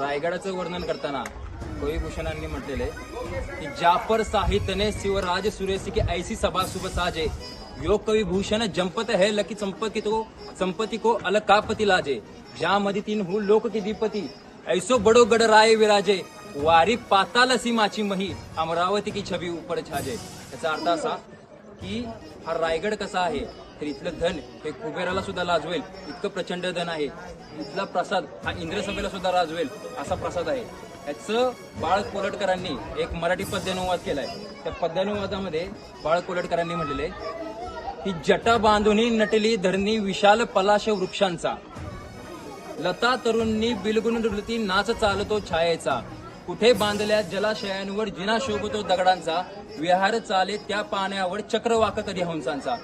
रायगडाचं वर्णन करताना कविभूषणांनी म्हटलेलं आहे की जाफर साहित्यने शिवराज सुरेसी की ऐसी सभा सुबह साजे. योग कवी भूषण जंपत है लकी संपत्ती तो संपत्ती को अलकापती लाजे. ज्यामध्ये तीन हु लोक की दीपती. ऐसो बडो गड राय विराजे. वारी पाताल सीमाची मही. अमरावती की छबी उपर छाजे. याचा अर्थ असा की हा रायगड कसा आहे? तर इथलं धन हे कुबेराला सुद्धा लाजवेल. इतकं प्रचंड धन आहे. इथला प्रसाद हा इंद्रसभेला सुद्धा लाजवेल असा प्रसाद आहे. याचं बाळ कोलटकरांनी एक मराठी पद्यानुवाद केलाय. त्या पद्यानुवादामध्ये बाळ कोलटकरांनी म्हटलेले की जटा बांधुनी नटली धरणी विशाल पलाश वृक्षांचा. लता तरुणी बिलगुण डुलती नाच चालतो छायेचा. कुठे बांधल्या जलाशयांवर जिना शोभतो दगडांचा विहार चाले त्या पाण्यावर चक्रवाक कधी हंसांचा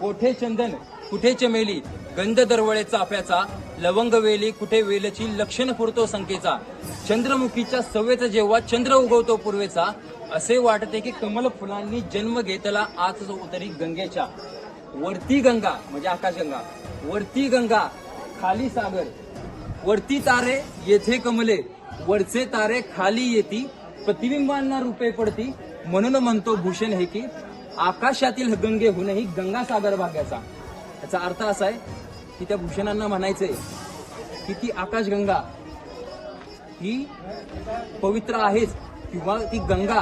कोठे चंदन कुठे चमेली गंध दरवळे चाफ्याचा लवंग वेली कुठे वेलची लक्षण फुरतो संकेचा. चंद्रमुखीच्या सवेचा जेव्हा चंद्र उगवतो पूर्वेचा असे वाटते की कमल फुलांनी जन्म घेतला आज उतरी गंगेच्या वरती गंगा म्हणजे आकाशगंगा वरती गंगा खाली सागर. वरती तारे येथे कमले. वरचे तारे खाली येती प्रतिबिंबांना रूपे पडती. म्हणून म्हणतो भूषण हे की आकाशातील गंगेहूनही गंगासागर भाग्याचा. याचा अर्थ असा आहे की त्या भूषणांना म्हणायचंय की ती आकाशगंगा ही पवित्र आहेच किंवा ती गंगा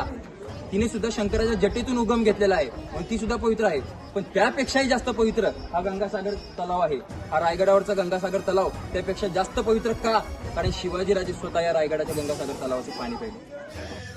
तिने सुद्धा शंकराच्या जटेतून उगम घेतलेला आहे. म्हणून ती सुद्धा पवित्र आहे. पण त्यापेक्षाही जास्त पवित्र हा गंगासागर तलाव आहे. हा रायगडावरचा गंगासागर तलाव त्यापेक्षा जास्त पवित्र का? कारण शिवाजीराजे स्वतः या रायगडाच्या गंगासागर तलावाचे पाणी प्यायले. जय